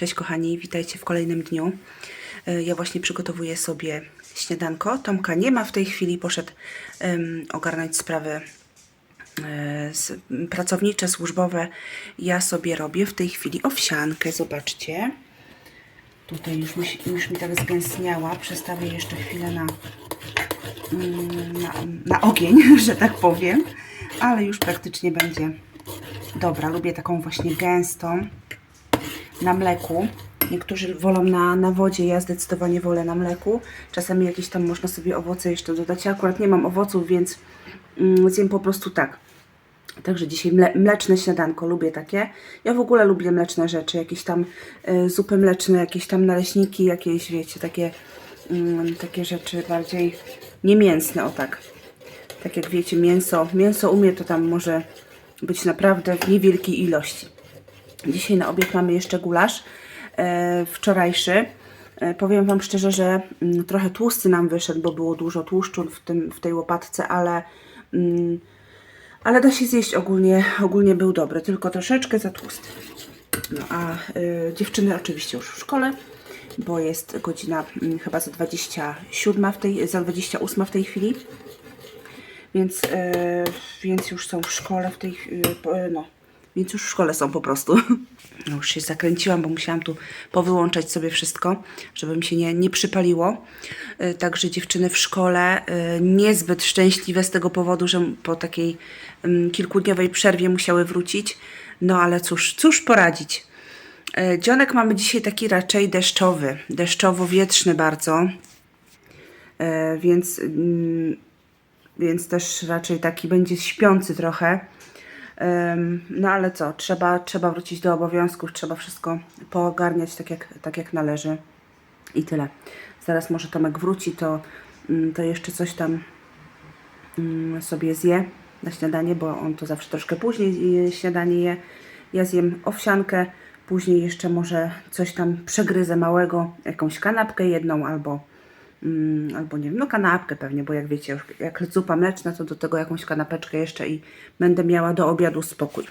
Cześć kochani, witajcie w kolejnym dniu. E, Ja właśnie przygotowuję sobie śniadanko. Tomka nie ma w tej chwili, poszedł em, ogarnąć sprawy e, s- m, pracownicze, służbowe. Ja sobie robię w tej chwili owsiankę, zobaczcie. Tutaj już mi, już mi tak zgęstniała. Przestawię jeszcze chwilę na, mm, na, na ogień, że tak powiem. Ale już praktycznie będzie dobra. Lubię taką właśnie gęstą na mleku. Niektórzy wolą na, na wodzie, ja zdecydowanie wolę na mleku. Czasami jakieś tam można sobie owoce jeszcze dodać. Ja akurat nie mam owoców, więc mm, zjem po prostu tak. Także dzisiaj mle, mleczne śniadanko, lubię takie. Ja w ogóle lubię mleczne rzeczy, jakieś tam y, zupy mleczne, jakieś tam naleśniki, jakieś wiecie, takie, mm, takie rzeczy bardziej niemięsne, o tak. Tak jak wiecie, mięso, mięso u mnie to tam może być naprawdę w niewielkiej ilości. Dzisiaj na obiad mamy jeszcze gulasz e, wczorajszy. E, powiem Wam szczerze, że mm, trochę tłusty nam wyszedł, bo było dużo tłuszczu w, tym, w tej łopatce, ale, mm, ale da się zjeść ogólnie, ogólnie był dobry, tylko troszeczkę za tłusty. No a y, dziewczyny oczywiście już w szkole, bo jest godzina mm, chyba za 27 w tej, za 28 w tej chwili. Więc, e, więc już są w szkole w tej e, no, więc już w szkole są po prostu. No, już się zakręciłam, bo musiałam tu powyłączać sobie wszystko, żeby mi się nie, nie przypaliło. E, Także dziewczyny w szkole e, niezbyt szczęśliwe z tego powodu, że po takiej kilkudniowej przerwie musiały wrócić. No ale cóż, cóż poradzić. E, Dzionek mamy dzisiaj taki raczej deszczowy, deszczowo-wietrzny bardzo. Więc więc też raczej taki będzie śpiący trochę. No ale co, trzeba, trzeba wrócić do obowiązków, trzeba wszystko poogarniać tak jak, tak jak należy. I tyle. Zaraz może Tomek wróci, to, mm, to jeszcze coś tam mm, sobie zje na śniadanie, bo on to zawsze troszkę później śniadanie je. Ja zjem owsiankę, później jeszcze może coś tam przegryzę małego, jakąś kanapkę jedną albo albo nie wiem, no kanapkę pewnie, bo jak wiecie, już jak zupa mleczna, to do tego jakąś kanapeczkę jeszcze i będę miała do obiadu spokój.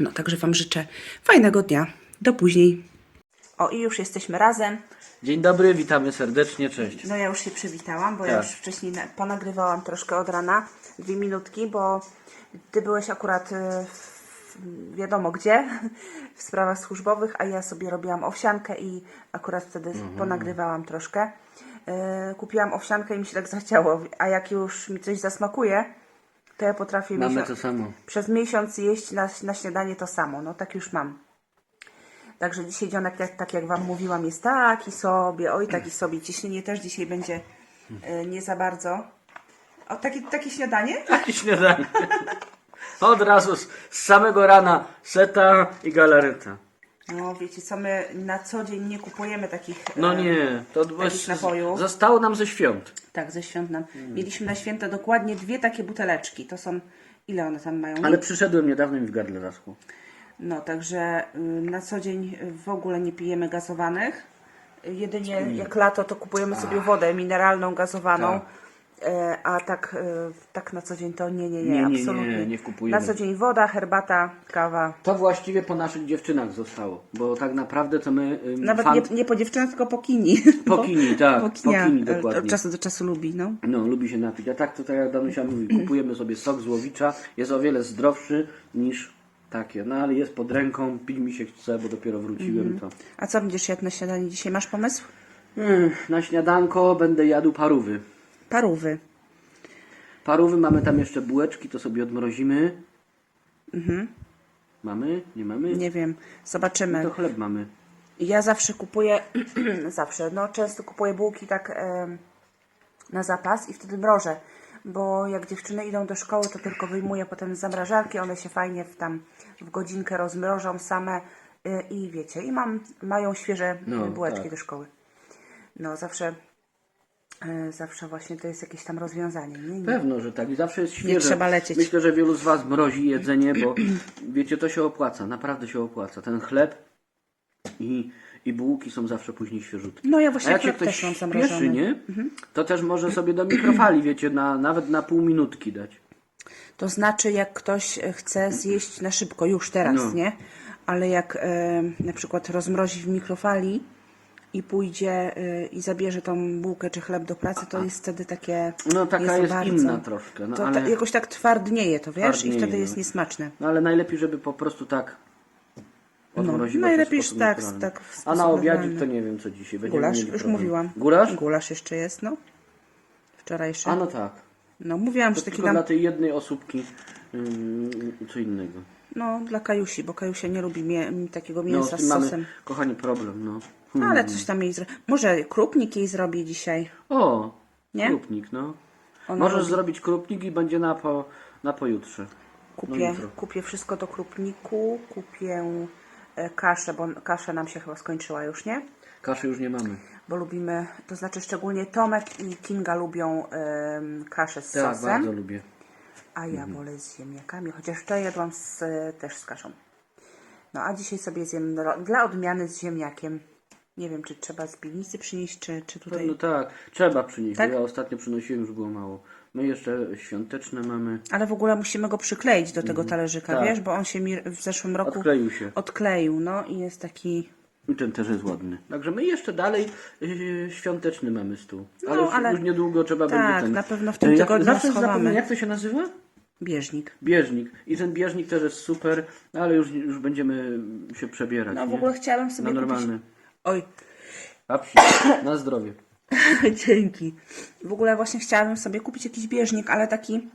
No, także Wam życzę fajnego dnia. Do później. O, i już jesteśmy razem. Dzień dobry, witamy serdecznie, cześć. No ja już się przywitałam, bo ja Tak. już wcześniej na- ponagrywałam troszkę od rana, dwie minutki, bo Ty byłeś akurat y, w, wiadomo gdzie, w sprawach służbowych, a ja sobie robiłam owsiankę i akurat wtedy Mhm. ponagrywałam troszkę. Y, Kupiłam owsiankę i mi się tak zachciało, a jak już mi coś zasmakuje, to ja potrafię Mamy to samo. przez miesiąc jeść na, na śniadanie to samo, no tak już mam. Także dzisiaj dzionek, jak, tak jak Wam mówiłam, jest taki sobie, oj taki sobie. Ciśnienie też dzisiaj będzie e, nie za bardzo. O, takie, takie śniadanie? Takie śniadanie. Od razu z, z samego rana seta i galareta. No wiecie co, my na co dzień nie kupujemy takich... No e, nie, to takich napojów. zostało nam ze świąt. Tak, ze świąt nam. Mieliśmy na święta dokładnie dwie takie buteleczki. To są... Ile one tam mają? Ale przyszedłem niedawno i mi w gardle zaschło. No, także y, na co dzień w ogóle nie pijemy gazowanych. Jedynie jak lato, to kupujemy sobie wodę mineralną, gazowaną. Tak. E, A tak, y, tak na co dzień to nie, nie, nie, Nie, nie, nie, absolutnie. nie kupujemy. Na co dzień woda, herbata, kawa. To właściwie po naszych dziewczynach zostało, bo tak naprawdę to my... ym, Nawet fan- nie, nie po dziewczynach, tylko po kini. Po kini, tak, po kinia kini e, dokładnie. Od czasu do czasu lubi, no. No, lubi się napić. A tak to tak jak Danusia mówi, kupujemy sobie sok z łowicza, jest o wiele zdrowszy niż takie. No ale jest pod ręką, pić mi się chce, bo dopiero wróciłem Mhm. to. A co będziesz jadł na śniadanie dzisiaj? Masz pomysł? Mm, Na śniadanko będę jadł parówy. Parówy. Parówy mamy tam jeszcze bułeczki, to sobie odmrozimy. Mamy? Nie mamy? Mhm. Nie wiem, zobaczymy. To chleb mamy. Ja zawsze kupuję, zawsze, no często kupuję bułki tak em, na zapas i wtedy mrożę, bo jak dziewczyny idą do szkoły, to tylko wyjmuję potem z zamrażarki, one się fajnie w tam w godzinkę rozmrożą same y, i wiecie, i mam, mają świeże No, bułeczki tak. do szkoły. No zawsze, zawsze właśnie to jest jakieś tam rozwiązanie, nie? nie? Pewno, że tak. I zawsze jest świeże. trzeba lecieć. Myślę, że wielu z Was mrozi jedzenie, bo wiecie, to się opłaca. Naprawdę się opłaca. Ten chleb i, i bułki są zawsze później świeżutkie. No ja A właśnie jak się ktoś też mam śpieszy, nie? To też może sobie do mikrofali, wiecie, na, nawet na pół minutki dać. To znaczy, jak ktoś chce zjeść na szybko, już teraz, No. nie? ale jak e, na przykład rozmrozi w mikrofali i pójdzie e, i zabierze tą bułkę czy chleb do pracy, to jest wtedy takie. No taka jest bardzo. inna troszkę. No, to ale, ta, jakoś tak twardnieje to, wiesz, i Twardnieje, wtedy no. jest niesmaczne. no ale najlepiej, żeby po prostu tak odmroziło się w najlepiej sposób tak, naturalny. tak w A sposób na obiadzik to nie wiem co dzisiaj. Będziemy Gulasz, mieli już problem. mówiłam. Gulasz? Gulasz jeszcze jest, no. Wczorajszy. A no tak. No mówiłam, To że taki tylko dam, dla tej jednej osóbki ym, co innego. no dla Kajusi, bo Kajusia nie lubi mie- takiego No, mięsa z tym z mamy, sosem. kochani, problem, no. No, ale coś tam jej zrobi. Może krupnik jej zrobię dzisiaj. O, Nie? krupnik, no. Ona Możesz lubi. zrobić krupnik i będzie na, po, na pojutrze. Kupię, No kupię wszystko do krupniku, kupię e, kaszę, bo kasza nam się chyba skończyła już, nie? Kaszy już nie mamy. Bo lubimy, to znaczy szczególnie Tomek i Kinga lubią kaszę z Tak, sosem, bardzo lubię. a ja wolę z ziemniakami, chociaż to jadłam z, e, też z kaszą. No a dzisiaj sobie zjem dla odmiany z ziemniakiem. Nie wiem, czy trzeba z piwnicy przynieść, czy, czy tutaj... No tak, trzeba przynieść, Tak? bo ja ostatnio przynosiłem, już było mało. My jeszcze świąteczne mamy. Ale w ogóle musimy go przykleić do tego talerzyka, Tak. wiesz, bo on się mi w zeszłym roku Odkleił się. odkleił, no i jest taki... I ten też jest ładny. Także my jeszcze dalej yy, świąteczny mamy stół. No, ale, już, ale- już niedługo trzeba Tak, będzie ten... na pewno w tym Yy, tygodniu zawsze schowamy. zapomnę, jak to się nazywa? Bieżnik. Bieżnik. I ten bieżnik też jest super, ale już, już będziemy się przebierać. No w nie? ogóle chciałabym sobie Na kupić... Oj, A psi, na zdrowie. dzięki. W ogóle właśnie chciałabym sobie kupić jakiś bieżnik, ale taki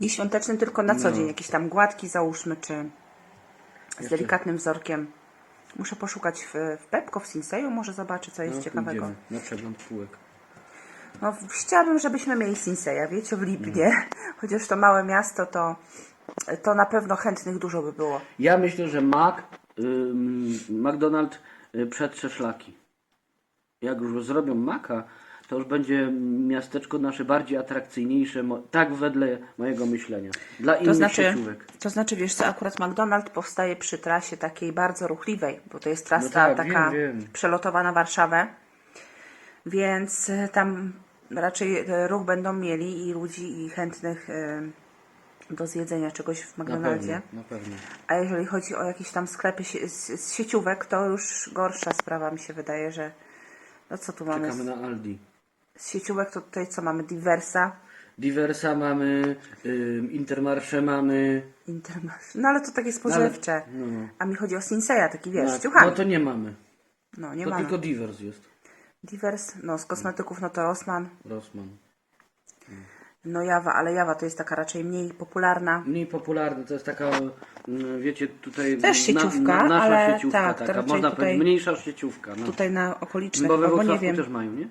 nieświąteczny, tylko na No. co dzień. Jakiś tam gładki załóżmy, czy z delikatnym wzorkiem. Muszę poszukać w, w Pepko, w Sinseju, może zobaczę, co jest No, ciekawego. pójdziemy na przegląd półek. No, w- chciałabym, żebyśmy mieli Sinseya, wiecie, w Lipnie. Mm. Chociaż to małe miasto, to, to na pewno chętnych dużo by było. Ja myślę, że Mac, ym, McDonald przetrze szlaki. Jak już zrobią Maca, to już będzie miasteczko nasze bardziej atrakcyjniejsze, tak wedle mojego myślenia. Dla innych To znaczy, sieciówek. to znaczy, wiesz co, akurat McDonald's powstaje przy trasie takiej bardzo ruchliwej, bo to jest trasa No tak, taka wiem, wiem. przelotowa na Warszawę, więc tam raczej ruch będą mieli i ludzi i chętnych e, do zjedzenia czegoś w Na McDonaldzie. pewno, na pewno. A jeżeli chodzi o jakieś tam sklepy sie- z, z sieciówek, to już gorsza sprawa mi się wydaje, że no co tu mamy? Czekamy Z, na Aldi. z sieciówek to tutaj co mamy? Diversa, Diversa mamy, ym, Intermarché mamy. Intermax. No ale to takie spożywcze. no, no. A mi chodzi o Sinseya, taki wiesz, No, ciuchami. no to nie mamy. No nie To mamy. tylko Divers jest. Divers, no z kosmetyków no to Rossmann, Rossmann. No Jawa, ale Jawa to jest taka raczej mniej popularna. Mniej popularny, to jest taka, mm, wiecie, tutaj Też sieciówka, nasza ale sieciówka tak, to taka, raczej można tutaj- powiedzieć, mniejsza sieciówka. No. Tutaj na okolicznych, Bo we bo nie Wrocławku wiem. też mają, nie?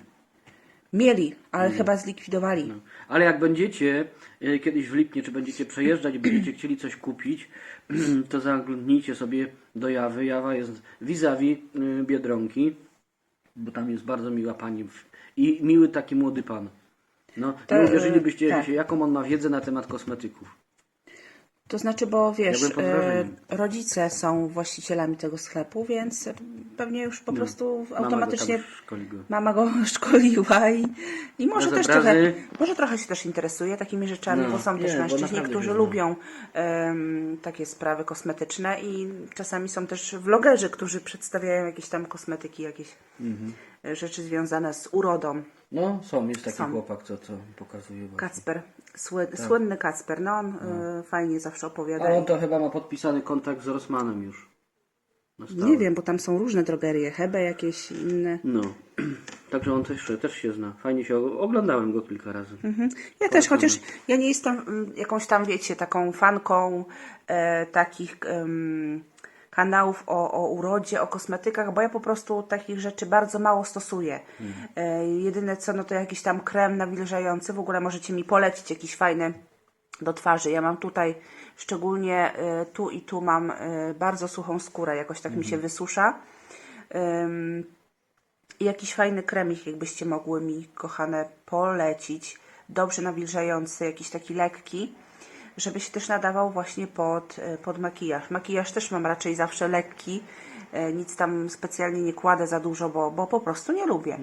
Mieli, ale chyba zlikwidowali. No. Ale jak będziecie e, kiedyś w Lipnie, czy będziecie przejeżdżać będziecie chcieli coś kupić, to zaglądnijcie sobie do Jawy. Jawa jest vis-a-vis y, Biedronki, bo tam jest bardzo miła pani w- i miły taki młody pan. No, To, nie uwierzylibyście, tak. jaką on ma wiedzę na temat kosmetyków. To znaczy, bo wiesz, Ja wrażeniem. rodzice są właścicielami tego sklepu, więc pewnie już po prostu No. Mama go automatycznie szkoli go. mama go szkoliła i, i może też trochę, może trochę się też interesuje takimi rzeczami, No, bo są też nie, mężczyźni, którzy zna. lubią em, takie sprawy kosmetyczne i czasami są też vlogerzy, którzy przedstawiają jakieś tam kosmetyki, jakieś Mhm. Rzeczy związane z urodą. No, są, jest taki Są. chłopak, co, co pokazuje. właśnie. Kacper, sły, słynny Kacper, no on e, fajnie zawsze opowiada. Tak. Ale on to chyba ma podpisany kontakt z Rossmanem już. Na stałe. Nie wiem, bo tam są różne drogerie, Hebe jakieś inne. No, także on też, też się zna. Fajnie się oglądałem go kilka razy. Mhm. Ja też, chociaż ja nie jestem mm, jakąś tam, wiecie, taką fanką e, takich em, kanałów o, o urodzie, o kosmetykach, bo ja po prostu takich rzeczy bardzo mało stosuję. E, jedyne co, no to jakiś tam krem nawilżający. W ogóle możecie mi polecić jakiś fajny do twarzy. Ja mam tutaj szczególnie e, tu i tu mam e, bardzo suchą skórę, jakoś tak mi się wysusza. Ym, i jakiś fajny kremik, jakbyście mogły mi, kochane, polecić. Dobrze nawilżający, jakiś taki lekki, żeby się też nadawał właśnie pod, e, pod makijaż. Makijaż też mam raczej zawsze lekki. e, Nic tam specjalnie nie kładę za dużo, bo, bo po prostu nie lubię.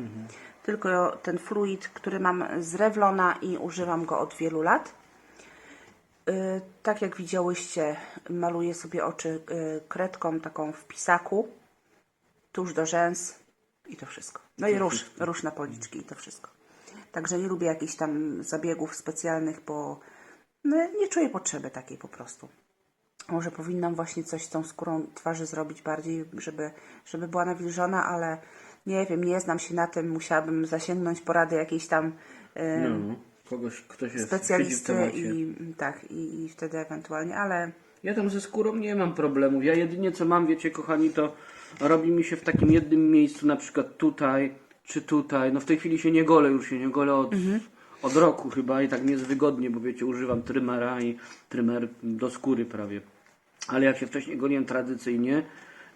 Tylko ten fluid, który mam z Revlona i używam go od wielu lat. Y, tak jak widziałyście, maluję sobie oczy kredką taką w pisaku, tuż do rzęs i to wszystko. No i róż, róż na policzki i to wszystko. Także nie lubię jakichś tam zabiegów specjalnych, bo no, nie czuję potrzeby takiej po prostu. Może powinnam właśnie coś z tą skórą twarzy zrobić bardziej, żeby, żeby była nawilżona, ale nie wiem, nie znam się na tym. Musiałabym zasięgnąć porady jakiejś tam No, kogoś, ktoś jest specjalisty i tak, i, i wtedy ewentualnie, ale Ja tam ze skórą nie mam problemów. Ja jedynie co mam, wiecie, kochani, to robi mi się w takim jednym miejscu, na przykład tutaj czy tutaj. No w tej chwili się nie golę, już się nie golę od, od roku chyba i tak mi jest wygodnie, bo wiecie, używam trymera i trymer do skóry prawie. Ale jak się wcześniej goliłem tradycyjnie,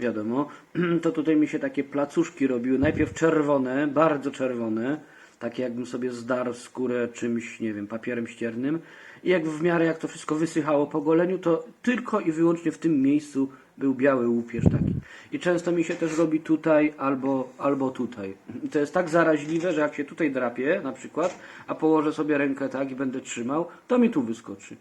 wiadomo, to tutaj mi się takie placuszki robiły. Najpierw czerwone, bardzo czerwone, takie jakbym sobie zdarł skórę czymś, nie wiem, papierem ściernym. I jak w miarę jak to wszystko wysychało po goleniu, to tylko i wyłącznie w tym miejscu był biały łupież taki. I często mi się też robi tutaj albo, albo tutaj. I to jest tak zaraźliwe, że jak się tutaj drapię na przykład, a położę sobie rękę tak i będę trzymał, to mi tu wyskoczy.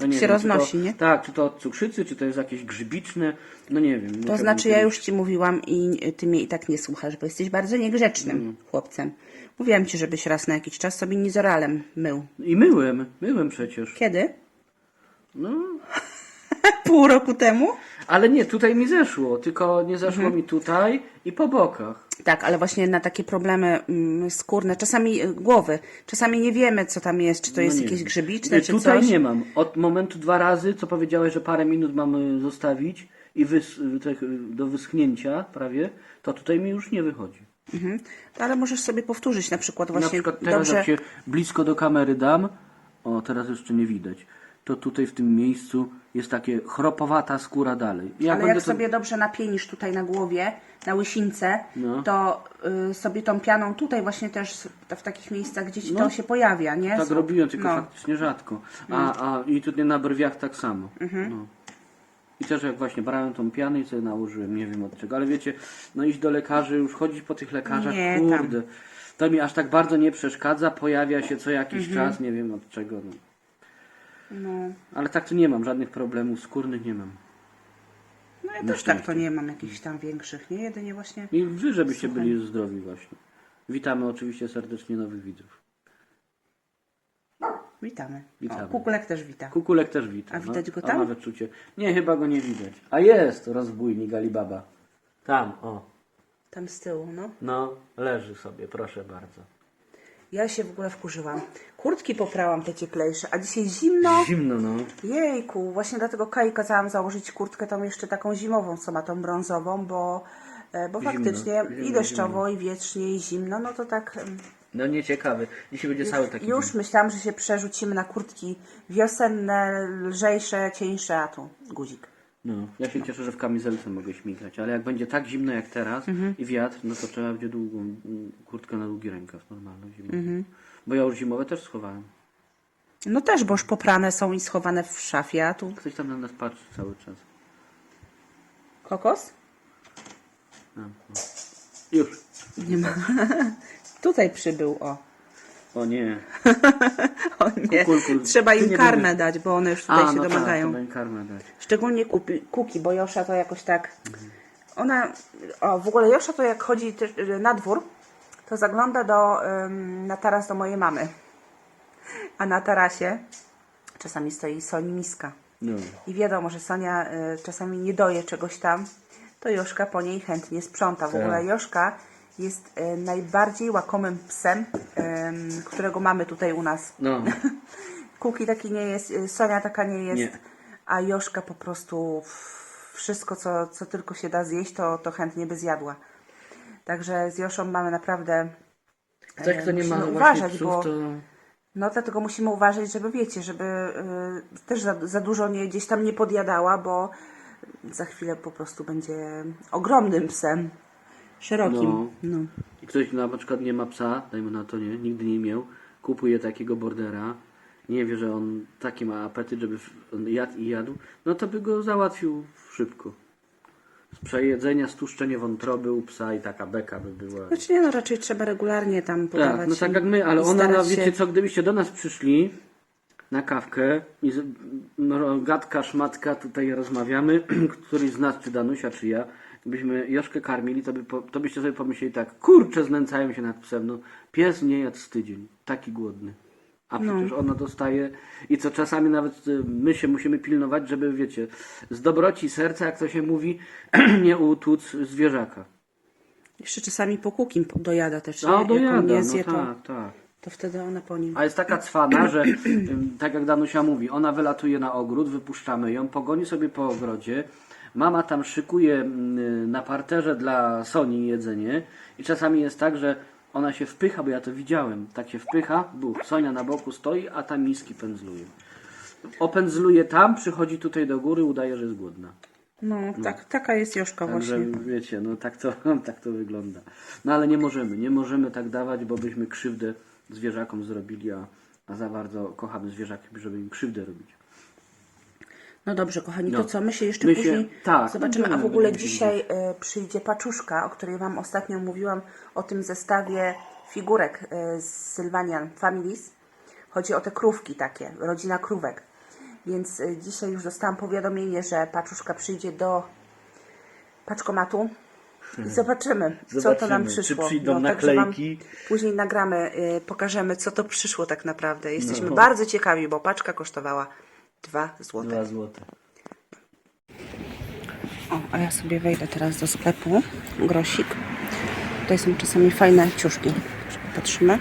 To się wiem, roznosi, to, nie? Tak, czy to od cukrzycy, czy to jest jakieś grzybiczne, no nie wiem. to znaczy ja już Ci mówiłam i ty mnie i tak nie słuchasz, bo jesteś bardzo niegrzecznym Mm. chłopcem. Mówiłam Ci, żebyś raz na jakiś czas sobie nizoralem mył. I myłem, myłem przecież. Kiedy? No, Pół roku temu? ale nie, tutaj mi zeszło, tylko nie zeszło Mhm. mi tutaj i po bokach. Tak, ale właśnie na takie problemy mm, skórne, czasami y, głowy, czasami nie wiemy, co tam jest, czy to jest No nie jakieś wiem. grzybiczne, nie, czy Tutaj coś. nie mam. Od momentu dwa razy, co powiedziałeś, że parę minut mamy zostawić i wys, tak, do wyschnięcia prawie, to tutaj mi już nie wychodzi. Mhm. Ale możesz sobie powtórzyć na przykład właśnie Na przykład teraz dobrze. jak się blisko do kamery dam, o teraz jeszcze nie widać, to tutaj w tym miejscu jest takie chropowata skóra dalej. I Ale będę jak to- sobie dobrze napienisz tutaj na głowie, na łysince, No. to y, sobie tą pianą tutaj właśnie też w takich miejscach, gdzie ci No. to się pojawia, nie? Tak robiłem, tylko no. faktycznie rzadko. A, a i tutaj na brwiach tak samo. Mhm. No. I też jak właśnie brałem tą pianę i sobie nałożyłem, nie wiem od czego, ale wiecie, no iść do lekarzy, już chodzić po tych lekarzach, Nie, tam. kurde, to mi aż tak bardzo nie przeszkadza, pojawia się co jakiś Mhm. czas, nie wiem od czego. No. No, Ale tak to nie mam, żadnych problemów skórnych nie mam. no ja Na też tak to nie mam jakichś tam większych, nie? Jedynie właśnie... I wy, żebyście byli zdrowi właśnie. Witamy oczywiście serdecznie nowych widzów. Witamy. Witamy. O, Kukulek też wita. Kukulek też wita. A widać go A tam? ma wyczucie. Nie, chyba go nie widać. A jest rozbójnik Alibaba. Tam, o. Tam z tyłu, no. No, leży sobie, proszę bardzo. Ja się w ogóle wkurzyłam. Kurtki poprałam te cieplejsze, a dzisiaj zimno. Zimno, no. Jejku, właśnie dlatego Kai kazałam założyć kurtkę tą jeszcze taką zimową, co ma tą brązową, bo, e, bo Zimno, faktycznie zimno, i deszczowo, i wietrznie, i zimno, no to tak em, No nieciekawy. Dzisiaj będzie cały taki już dzień. myślałam, że się przerzucimy na kurtki wiosenne, lżejsze, cieńsze, a tu guzik. No, ja się cieszę, że w kamizelce mogę śmigać, ale jak będzie tak zimno jak teraz Mhm. i wiatr, no to trzeba będzie długą kurtkę na długi rękaw, normalną zimową. Mhm. Bo ja już zimowe też schowałem. No też, bo już poprane są i schowane w szafie, a tu Ktoś tam na nas patrzy cały czas. kokos? No, no. Już. Nie ma. Tutaj przybył, o. O nie. O nie, Kukulku, trzeba ty im nie karmę będziesz- dać, bo one już tutaj A, się no tak, domagają. to będzie karmę dać. Szczególnie kupi, Kuki, bo Josza to jakoś tak. Ona. O, w ogóle Josza to jak chodzi też, y, na dwór, to zagląda do, ym, na taras do mojej mamy. A na tarasie czasami stoi Soni miska. No. I wiadomo, że Sonia y, czasami nie doje czegoś tam, to Joszka po niej chętnie sprząta. W Tak. ogóle Joszka jest y, najbardziej łakomym psem, którego mamy tutaj u nas. No. Kuki taki nie jest, y, Sonia taka nie jest, Nie. a Joszka po prostu wszystko, co, co tylko się da zjeść, to, to chętnie by zjadła. Także z Joszą mamy naprawdę. Ktoś, e, kto nie ma musimy właśnie uważać, psów, bo to... no dlatego musimy uważać, żeby wiecie, żeby y, też za, za dużo nie, gdzieś tam nie podjadała, bo za chwilę po prostu będzie ogromnym psem. Szerokim. No. No. I ktoś na przykład nie ma psa, dajmy na to nie, nigdy nie miał, kupuje takiego bordera, nie wie, że on taki ma apetyt, żeby jadł i jadł, no to by go załatwił szybko. Z przejedzenia, stłuszczenie wątroby u psa i taka beka by była. Znaczy nie, no raczej trzeba regularnie tam podawać. Tak, no tak jak my, ale ona, no, wiecie się- co, gdybyście do nas przyszli, na kawkę i no, gadka, szmatka, tutaj rozmawiamy, któryś z nas, czy Danusia, czy ja, byśmy Joszkę karmili, to, by, to byście sobie pomyśleli tak, kurczę, znęcają się nad psem, no pies nie jadł z tydzień, taki głodny. A przecież ona dostaje i co czasami nawet y, my się musimy pilnować, żeby, wiecie, z dobroci serca, jak to się mówi, nie utłuc zwierzaka. Jeszcze czasami po kukim dojada też, nie? A Jak dojada, on nie no zje, to, tak, tak. to wtedy ona po nim. A jest taka cwana, że tak jak Danusia mówi, ona wylatuje na ogród, wypuszczamy ją, pogoni sobie po ogrodzie, mama tam szykuje mm, na parterze dla Soni jedzenie i czasami jest tak, że ona się wpycha, bo ja to widziałem, tak się wpycha, buch, Sonia na boku stoi, a tam miski pędzluje. Opędzluje tam, przychodzi tutaj do góry, udaje, że jest głodna. No, tak, taka jest Joszka Także właśnie. wiecie, no tak to, tak to wygląda. No ale nie możemy, nie możemy tak dawać, bo byśmy krzywdę zwierzakom zrobili, a, a za bardzo kochamy zwierzaki, żeby im krzywdę robić. No dobrze, kochani, No. to co? My się jeszcze My się- później tak, zobaczymy. A w ogóle będziemy się dzisiaj e, przyjdzie paczuszka, o której Wam ostatnio mówiłam, o tym zestawie figurek e, z Sylvanian Families. Chodzi o te krówki takie, rodzina krówek. Więc e, dzisiaj już dostałam powiadomienie, że paczuszka przyjdzie do paczkomatu i zobaczymy, co to nam. Zobaczymy, przyszło. czy przyjdą także wam naklejki. Później nagramy, e, pokażemy, co to przyszło tak naprawdę. Jesteśmy No. bardzo ciekawi, bo paczka kosztowała 2 złote. Dwa złote. O, a ja sobie wejdę teraz do sklepu. Grosik. Tutaj są czasami fajne ciuszki. Patrzymy.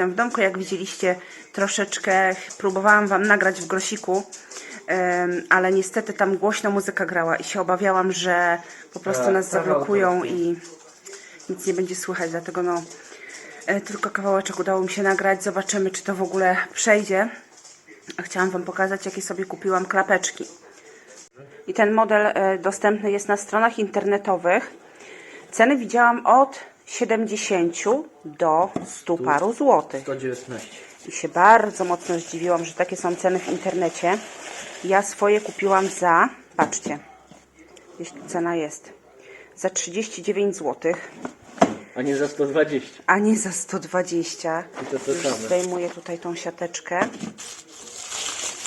Jestem w domku. Jak widzieliście, troszeczkę próbowałam Wam nagrać w grosiku, ale niestety tam głośno muzyka grała i się obawiałam, że po prostu Tak, nas zablokują i nic nie będzie słychać, dlatego no e, tylko kawałeczek udało mi się nagrać. Zobaczymy, czy to w ogóle przejdzie. Chciałam Wam pokazać, jakie sobie kupiłam klapeczki. I ten model e, dostępny jest na stronach internetowych. Ceny widziałam od 70 do 100 paru złotych. 119. I się bardzo mocno zdziwiłam, że takie są ceny w internecie. Ja swoje kupiłam za, patrzcie, jeśli cena jest, za 39 zł, A nie za 120. a nie za 120. I to to Już same. zdejmuję tutaj tą siateczkę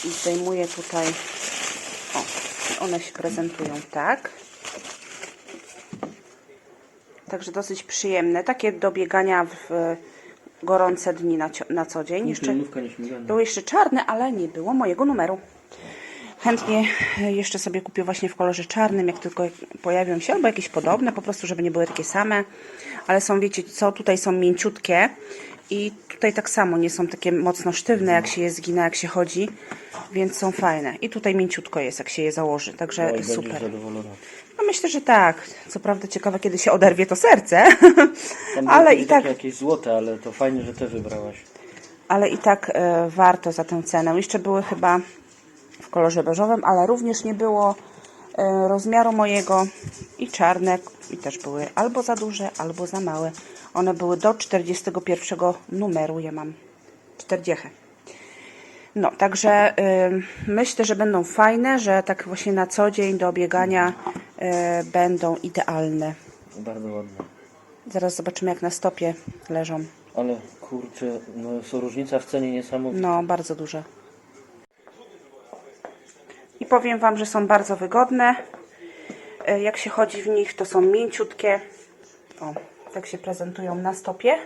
i zdejmuję tutaj, o, one się prezentują tak. Także dosyć przyjemne, takie do biegania w gorące dni na, na co dzień. Jeszcze były jeszcze czarne, ale nie było mojego numeru. Chętnie e, jeszcze sobie kupię właśnie w kolorze czarnym, jak tylko pojawią się, albo jakieś podobne, po prostu, żeby nie były takie same. Ale są, wiecie co, tutaj są mięciutkie i tutaj tak samo nie są takie mocno sztywne, jak się je zgina, jak się chodzi, więc są fajne. I tutaj mięciutko jest, jak się je założy, także będziesz super. zadowolona. No myślę, że tak. Co prawda ciekawe, kiedy się oderwie to serce, Tam ale były i tak takie jakieś złote, ale to fajnie, że te wybrałaś. ale i tak e, warto za tę cenę. Jeszcze były chyba w kolorze beżowym, ale również nie było e, rozmiaru mojego i czarne i też były albo za duże, albo za małe. One były do 41 numeru, ja mam 40. No, także y, myślę, że będą fajne, że tak właśnie na co dzień do biegania y, będą idealne. Bardzo ładne. Zaraz zobaczymy, jak na stopie leżą. Ale kurczę, no są różnica w cenie niesamowita. No, bardzo duże. I powiem Wam, że są bardzo wygodne. E, Jak się chodzi w nich, to są mięciutkie. O, tak się prezentują na stopie.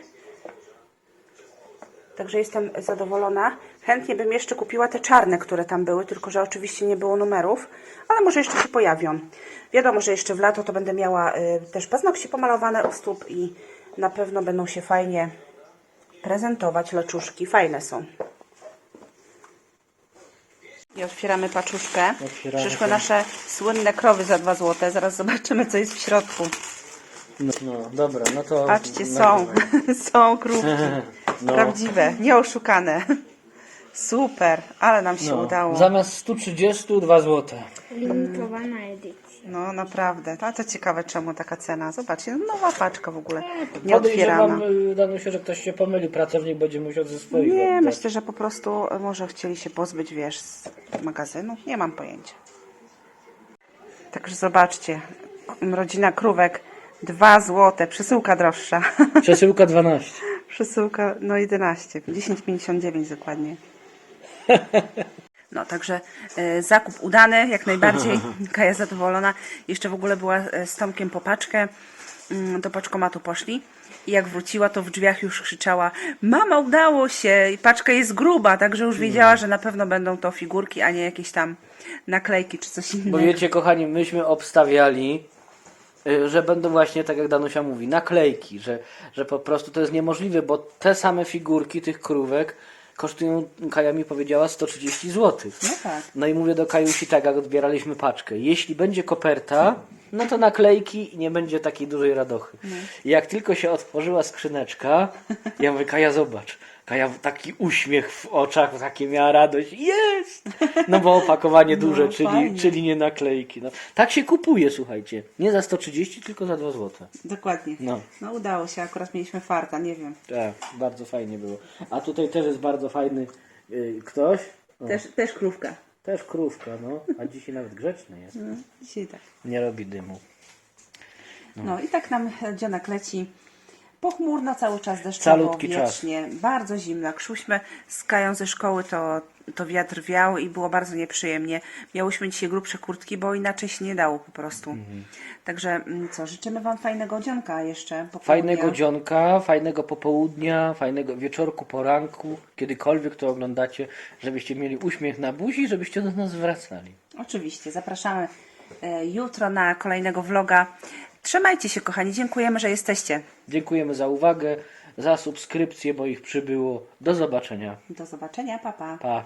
Także jestem zadowolona. Chętnie bym jeszcze kupiła te czarne, które tam były, tylko że oczywiście nie było numerów, ale może jeszcze się pojawią. Wiadomo, że jeszcze w lato to będę miała y, też paznokcie pomalowane u stóp i na pewno będą się fajnie prezentować leczuszki. Fajne są. I otwieramy paczuszkę. Otwieramy Przyszły to. nasze słynne krowy za 2 zł. Zaraz zobaczymy, co jest w środku. No, no dobra, no to... Patrzcie, są. są krówki. No. Prawdziwe, nieoszukane. Super, ale nam się No, udało. Zamiast 130, 2 złote. Limitowana edycja. No naprawdę, a to ciekawe czemu taka cena. Zobaczcie, no, nowa paczka w ogóle, nie otwierana. Podejrzewam, y, Danusia, że ktoś się pomyli, pracownik będzie musiał ze swoich Nie, oddać. myślę, że po prostu e, może chcieli się pozbyć, wiesz, z magazynu. Nie mam pojęcia. Także zobaczcie, rodzina krówek, 2 złote, przesyłka droższa. Przesyłka 12. Przesyłka, no 11, 10,59 dokładnie. No, także e, zakup udany, jak najbardziej. Kaja zadowolona. Jeszcze w ogóle była e, z Tomkiem po paczkę. Mm, Do paczkomatu poszli. I jak wróciła, to w drzwiach już krzyczała Mama, udało się! I paczka jest gruba, także już wiedziała, że na pewno będą to figurki, a nie jakieś tam naklejki czy coś Bo innego. wiecie, kochani, myśmy obstawiali, że będą właśnie, tak jak Danusia mówi, naklejki, że, że po prostu to jest niemożliwe, bo te same figurki tych krówek kosztują, Kaja mi powiedziała, 130 zł. No tak. No i mówię do Kajusi tak, jak odbieraliśmy paczkę. Jeśli będzie koperta, no to naklejki i nie będzie takiej dużej radochy. I jak tylko się otworzyła skrzyneczka, ja mówię, Kaja zobacz. Kaja taki uśmiech w oczach, takie miała radość. Jest! No bo opakowanie duże, No, czyli, fajnie. czyli nie naklejki. No. Tak się kupuje, słuchajcie. Nie za 130, tylko za 2 zł. Dokładnie. No. no udało się, akurat mieliśmy farta, nie wiem. Tak, bardzo fajnie było. A tutaj też jest bardzo fajny y, ktoś. O, Też, też krówka. też krówka, no. A dzisiaj nawet grzeczny jest. No, dzisiaj tak. Nie robi dymu. No i tak nam dzionek leci. Pochmurno cały czas deszczowo, Calutki czas. wiecznie, bardzo zimno. Jak szłyśmy z Kają ze szkoły, to, to wiatr wiał i było bardzo nieprzyjemnie. Miałyśmy dzisiaj grubsze kurtki, bo inaczej się nie dało po prostu. Mhm. Także mm, co, życzymy Wam fajnego dzionka jeszcze. popołudnia. Fajnego dzionka, fajnego popołudnia, fajnego wieczorku, poranku, kiedykolwiek to oglądacie, żebyście mieli uśmiech na buzi, żebyście do nas wracali. Oczywiście, zapraszamy e, jutro na kolejnego vloga. Trzymajcie się kochani, dziękujemy, że jesteście. Dziękujemy za uwagę, za subskrypcję, bo ich przybyło. Do zobaczenia. Do zobaczenia, papa. Pa. Pa.